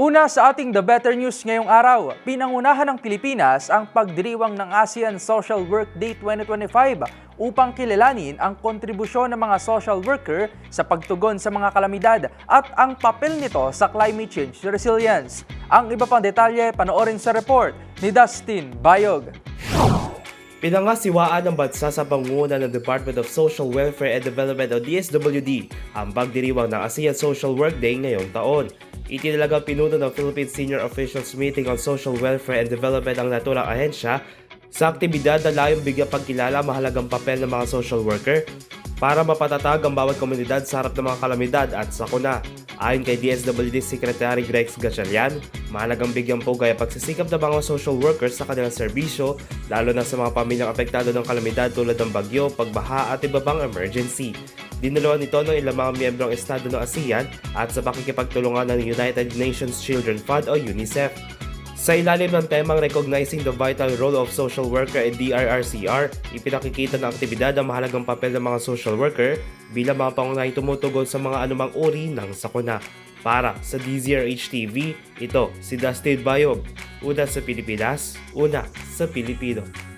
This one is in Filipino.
Una sa ating The Better News ngayong araw, pinangunahan ng Pilipinas ang pagdiriwang ng ASEAN Social Work Day 2025 upang kilalanin ang kontribusyon ng mga social worker sa pagtugon sa mga kalamidad at ang papel nito sa climate change resilience. Ang iba pang detalye panoorin sa report ni Dustin Bayog. Pinangasiwaan ng bansa sa pangunguna ng Department of Social Welfare and Development o DSWD ang pagdiriwang ng ASEAN Social Work Day ngayong taon. Itinalagang pinuno ng Philippine Senior Officials Meeting on Social Welfare and Development ang naturang ahensya sa aktibidad na layong bigyan pagkilala mahalagang papel ng mga social worker para mapatatag ang bawat komunidad sa harap ng mga kalamidad at sakuna. Ayon kay DSWD Secretary Grex Gatchalian, mahalagang bigyan po gaya pagsisikap ng mga social workers sa kanilang serbisyo, lalo na sa mga pamilyang apektado ng kalamidad tulad ng bagyo, pagbaha at iba pang emergency. Dinalawan nito ng ilang mga miyembrong estado ng ASEAN at sa pakikipagtulungan ng United Nations Children Fund o UNICEF. Sa ilalim ng temang Recognizing the Vital Role of Social Worker at DRRCR, ipinakikita ng aktibidad ang mahalagang papel ng mga social worker bilang mga pangunahing tumutugon sa mga anumang uri ng sakuna. Para sa DZRH TV, ito si Dustin Bayog. Una sa Pilipinas, una sa Pilipino.